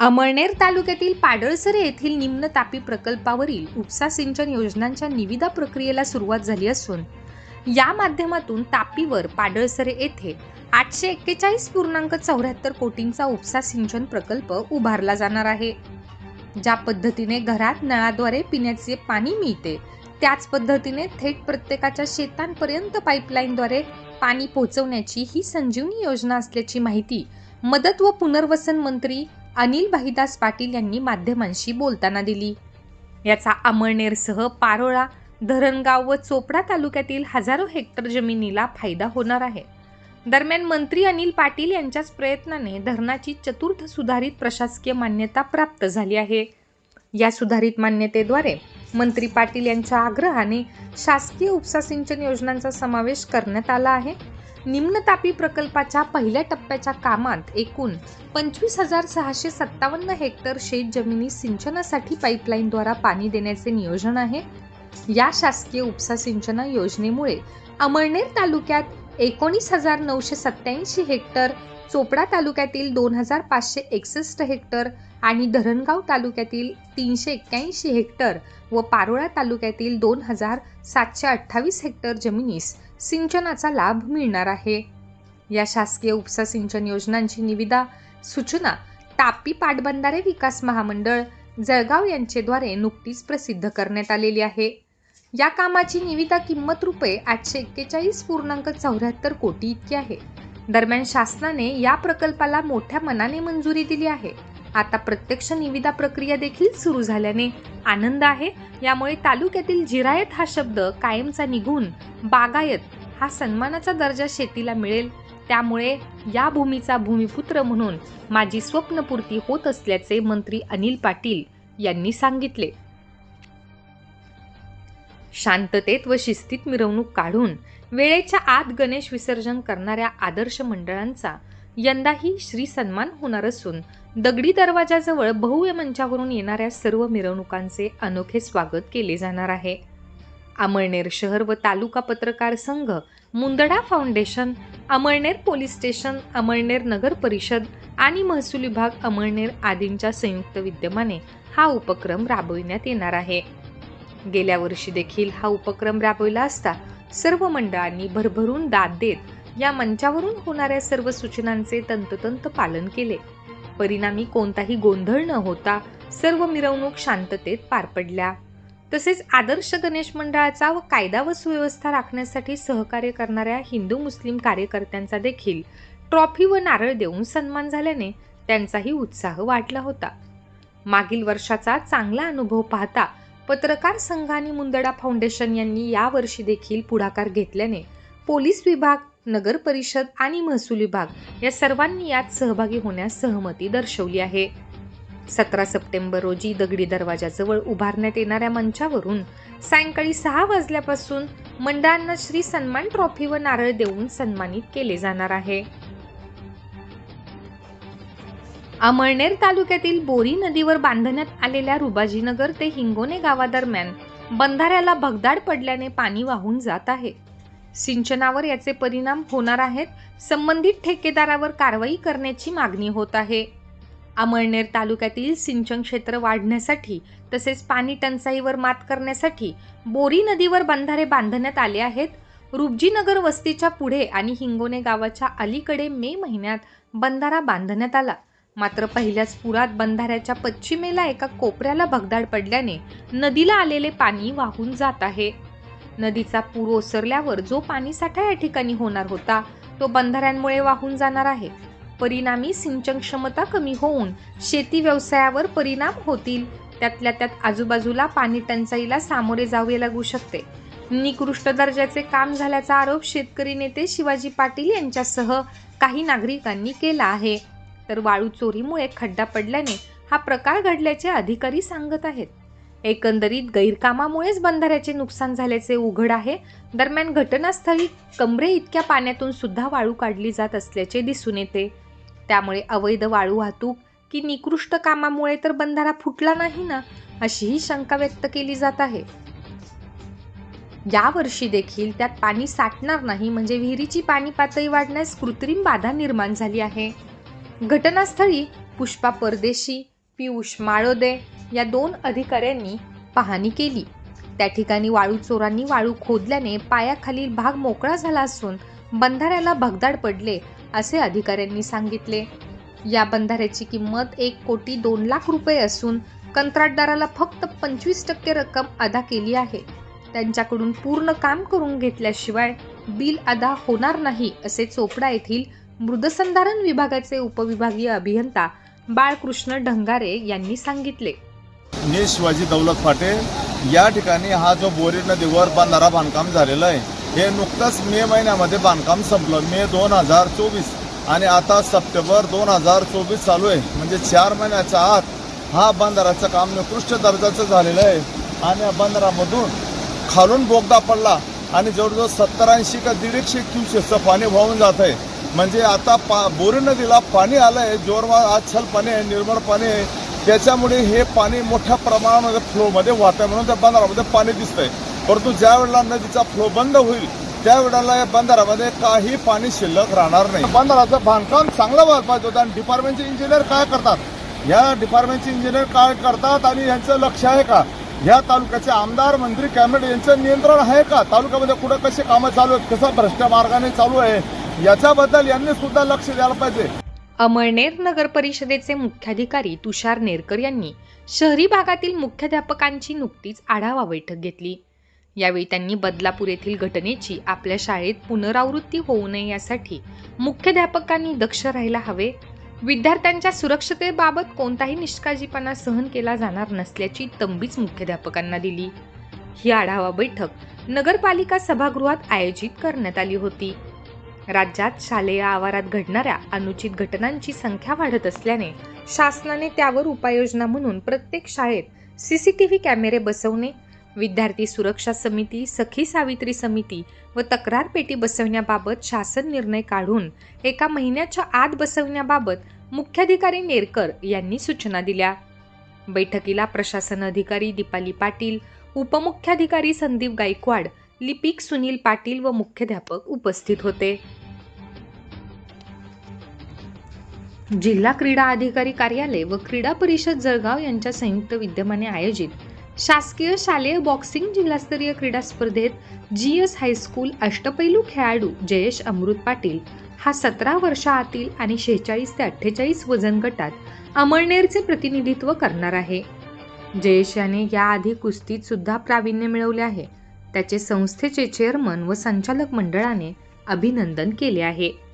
अमळनेर तालुक्यातील पाडळसरे येथील निम्न तापी प्रकल्पावरील उपसा सिंचन योजनांच्या निविदा प्रक्रियेला सुरुवात झाली असून या माध्यमातून तापीवर पाडळसरे येथे आठशे एक्केचाळीस पूर्णांक चौऱ्याहत्तर कोटींचा उपसा सिंचन प्रकल्प उभारला जाणार आहे. ज्या पद्धतीने घरात नळाद्वारे पिण्याचे पाणी मिळते त्याच पद्धतीने थेट प्रत्येकाच्या शेतांपर्यंत पाईपलाईनद्वारे पाणी पोहोचवण्याची ही संजीवनी योजना असल्याची माहिती मदत व पुनर्वसन मंत्री अनिल भाईदास पाटील यांनी माध्यमांशी बोलताना दिली. याचा अमळनेरसह पारोळा धरणगाव व चोपडा तालुक्यातील हजारो हेक्टर जमिनीला फायदा होणार आहे. दरम्यान मंत्री अनिल पाटील यांच्याच प्रयत्नाने धरणाची चतुर्थ सुधारित प्रशासकीय मान्यता प्राप्त झाली आहे. या सुधारित मान्यतेद्वारे मंत्री पाटील यांच्या आग्रहाने शासकीय उपसा सिंचन योजनांचा समावेश करण्यात आला आहे. निम्नतापी प्रकल्पाच्या पहिल्या टप्प्याच्या कामात एकूण पंचवीस हजार सहाशे सत्तावन्न हेक्टर शेत जमिनी सिंचनासाठी पाईपलाईनद्वारा पाणी देण्याचे नियोजन आहे. या शासकीय उपसा सिंचन योजनेमुळे अमळनेर तालुक्यात एकोणीस हजार नऊशे सत्त्याऐंशी हेक्टर चोपडा तालुक्यातील दोन हजार पाचशे एकसष्ट हेक्टर आणि धरणगाव तालुक्यातील तीनशे एक्क्याऐंशी हेक्टर व पारोळा तालुक्यातील दोन हजार सातशे अठ्ठावीस हेक्टर जमिनीस सिंचनाचा लाभ मिळणार आहे. या शासकीय उपसा सिंचन योजनांची निविदा सूचना तापी पाटबंधारे विकास महामंडळ जळगाव यांचेद्वारे नुकतीच प्रसिद्ध करण्यात आलेली आहे. या कामाची निविदा किंमत रुपये आठशे एक्केचाळीस पूर्णांक चौऱ्याहत्तर कोटी इतकी आहे. दरम्यान शासनाने या प्रकल्पाला मोठ्या मनाने मंजुरी दिली आहे. आता प्रत्यक्ष निविदा प्रक्रिया देखील सुरू झाल्याने आनंद आहे. यामुळे तालुक्यातील जिरायत हा शब्द कायमचा निघून बागायत हा सन्मानाचा दर्जा शेतीला मिळेल. त्यामुळे या भूमीचा भूमिपुत्र म्हणून माझी स्वप्नपूर्ती होत असल्याचे मंत्री अनिल पाटील यांनी सांगितले. शांततेत व शिस्तीत मिरवणूक काढून वेळेच्या आत गणेश विसर्जन करणाऱ्या आदर्श मंडळांचा यंदाही श्री सन्मान होणार असून दगडी दरवाजाजवळ भव्य मंचावरून येणाऱ्या सर्व मिरवणुकांचे अनोखे स्वागत केले जाणार आहे. अमळनेर शहर व तालुका पत्रकार संघ Mundada foundation Amalner police station Amalner नगर परिषद आणि महसूल विभाग अमळनेर आदींच्या संयुक्त विद्यमाने हा उपक्रम राबविण्यात येणार आहे. गेल्या वर्षी देखील हा उपक्रम राबविला असता सर्व मंडळांनी भरभरून दाद देत या मंचावरून होणाऱ्या सर्व सूचनांचे तंतोतंत पालन केले. परिणामी कोणताही गोंधळ न होता सर्व मिरवणूक शांततेत पार पडल्या. तसेच आदर्श गणेश मंडळाचा व कायदा व सुव्यवस्था राखण्यासाठी सहकार्य करणाऱ्या हिंदू मुस्लिम कार्यकर्त्यांचा देखील ट्रॉफी व नारळ देऊन सन्मान झाल्याने त्यांचाही उत्साह वाढला होता. मागील वर्षाचा चांगला अनुभव पाहता पत्रकार संघ आणि मुंदडा फाउंडेशन यांनी यावर्षी देखील पुढाकार घेतल्याने पोलीस विभाग नगर परिषद आणि महसूल विभाग या सर्वांनी यात सहभागी होण्यास सहमती दर्शवली आहे. सतरा सप्टेंबर रोजी दगडी दरवाजाजवळ उभारण्यात येणाऱ्या मंचावरून सायंकाळी सहा वाजल्यापासून मंडळांना श्री सन्मान ट्रॉफी व नारळ देऊन सन्मानित केले जाणार आहे. अमळनेर तालुक्यातील बोरी नदीवर बांधण्यात आलेल्या रुबाजीनगर ते हिंगोने गावादरम्यान बंधाऱ्याला भगदाड पडल्याने पाणी वाहून जात आहे. सिंचनावर याचे परिणाम होणार आहेत. संबंधित ठेकेदारावर कारवाई करण्याची मागणी होत आहे. अमळनेर तालुक्यातील सिंचन क्षेत्र वाढण्यासाठी तसेच पाणी टंचाईवर मात करण्यासाठी बोरी नदीवर बंधारे बांधण्यात आले आहेत. रुबजीनगर वस्तीच्या पुढे आणि हिंगोने गावाच्या अलीकडे मे महिन्यात बंधारा बांधण्यात आला. मात्र पहिल्याच पुरात बंधाऱ्याच्या पश्चिमेला एका कोपऱ्याला भगदाड पडल्याने नदीला आलेले पाणी वाहून जात आहे. नदीचा पूर ओसरल्यावर जो पाणीसाठा या ठिकाणी होणार होता तो बंधाऱ्यांमुळे वाहून जाणार आहे. परिणामी सिंचन क्षमता कमी होऊन शेती व्यवसायावर परिणाम होतील. त्यातल्या त्यात आजूबाजूला पाणी टंचाईला सामोरे जावे लागू शकते. निकृष्ट दर्जाचे काम झाल्याचा आरोप शेतकरी नेते शिवाजी पाटील यांच्यासह काही नागरिकांनी केला आहे. तर वाळू चोरीमुळे खड्डा पडल्याने हा प्रकार घडल्याचे अधिकारी सांगत आहेत. एकंदरीत गैरकामामुळेच बंधाऱ्याचे नुकसान झाल्याचे उघड आहे. दरम्यान घटनास्थळी कमरे इतक्या पाण्यातून सुद्धा वाळू काढली जात असल्याचे दिसून येते. त्यामुळे अवैध वाळू वाहतूक की निकृष्ट कामामुळे तर बंधारा फुटला नाही ना अशीही शंका व्यक्त केली जात आहे. यावर्षी देखील त्यात पाणी साठणार नाही म्हणजे विहिरीची पाणी पातळी वाढण्यास कृत्रिम बाधा निर्माण झाली आहे. घटनास्थळी पुष्पा परदेशी पियुष माळोदे या दोन अधिकाऱ्यांनी पाहणी केली. त्या ठिकाणी वाळू चोरांनी वाळू खोदल्याने पायाखालील भाग मोकळा झाला असून बंधाऱ्याला भगदाड पडले असे अधिकाऱ्यांनी सांगितले. या बंधाऱ्याची किंमत एक कोटी दोन लाख रुपये असून कंत्राटदाराला फक्त पंचवीस टक्के रक्कम अदा केली आहे. त्यांच्याकडून पूर्ण काम करून घेतल्याशिवाय बिल अदा होणार नाही असे चोपडा येथील मृदसंधारण विभागाचे उपविभागीय अभियंता बाळकृष्ण ढंगारे यांनी सांगितले. मी शिवाजी दौलत फाटे. या ठिकाणी हा जो बोरी नदीवर बंधारा बांधकाम झालेलं आहे हे नुकतंच मे महिन्यामध्ये बांधकाम संपलं. मे दोन हजार चोवीस आणि आता सप्टेंबर दोन हजार चोवीस चालू आहे. म्हणजे चार महिन्याच्या आत हा बंधाराचं काम निकृष्ट दर्जाचं झालेलं आहे. आणि या बंधारामधून खालून बोगदा पडला आणि जवळजवळ सत्तर ऐंशी का दीडशे क्युसेसचं पाणी वाहून जात आहे. म्हणजे आता पा बोरी नदीला पाणी आलं आहे जोरवा आच्छल पाणी आहे निर्मळ पाणी आहे. त्याच्यामुळे हे पाणी मोठ्या प्रमाणामध्ये फ्लोमध्ये वाहत आहे म्हणून त्या बंधारामध्ये पाणी दिसतंय. परंतु ज्या वेळेला नदीचा फ्लो बंद होईल त्यावेळेला या बंधारामध्ये काही पाणी शिल्लक राहणार नाही. बंधाराचं बांधकाम चांगलं व्हायला पाहिजे होतं. आणि डिपार्टमेंटचे इंजिनियर काय करतात? या डिपार्टमेंटचे इंजिनियर काय करतात? आणि यांचं लक्ष आहे का? या तालुक्याचे आमदार मंत्री कॅबिनेट यांचं नियंत्रण आहे का? तालुक्यामध्ये कुठं कसे कामं चालू आहेत? कसं भ्रष्ट मार्गाने चालू आहे? याच्याबद्दल यांनी सुद्धा लक्ष द्यायला पाहिजे. अमळनेर नगर परिषदेचे मुख्याधिकारी तुषार नेरकर यांनी शहरी भागातील मुख्याध्यापकांची नुकतीच आढावा बैठक घेतली. यावेळी त्यांनी बदलापूर येथील घटनेची आपल्या शाळेत पुनरावृत्ती होऊ नये यासाठी मुख्याध्यापकांनी दक्ष राहायला हवे. विद्यार्थ्यांच्या सुरक्षतेबाबत कोणताही निष्काळजीपणा सहन केला जाणार नसल्याची तंबीच मुख्याध्यापकांना दिली. ही आढावा बैठक नगरपालिका सभागृहात आयोजित करण्यात आली होती. राज्यात शालेय आवारात घडणाऱ्या अनुचित घटनांची संख्या वाढत असल्याने शासनाने त्यावर उपाययोजना म्हणून प्रत्येक शाळेत सी सी टी व्ही कॅमेरे बसवणे विद्यार्थी सुरक्षा समिती सखी सावित्री समिती व तक्रार पेटी बसवण्याबाबत शासन निर्णय काढून एका महिन्याच्या आत बसवण्याबाबत मुख्याधिकारी नेरकर यांनी सूचना दिल्या. बैठकीला प्रशासन अधिकारी दीपाली पाटील उपमुख्याधिकारी संदीप गायकवाड लिपिक सुनील पाटील व मुख्याध्यापक उपस्थित होते. जिल्हा क्रीडा अधिकारी कार्यालय व क्रीडा परिषद जळगाव यांच्या संयुक्त विद्यमाने आयोजित शासकीय शालेय बॉक्सिंग जिल्हास्तरीय क्रीडा स्पर्धेत जी एस हायस्कूल अष्टपैलू खेळाडू जयेश अमृत पाटील हा सतरा वर्षाआतील आणि शेहेचाळीस ते अठ्ठेचाळीस वजन गटात अमळनेरचे प्रतिनिधित्व करणार आहे. जयेश याने याआधी कुस्तीत सुद्धा प्रावीण्य मिळवले आहे. त्याचे संस्थेचे चेअरमन व संचालक मंडळाने अभिनंदन केले आहे.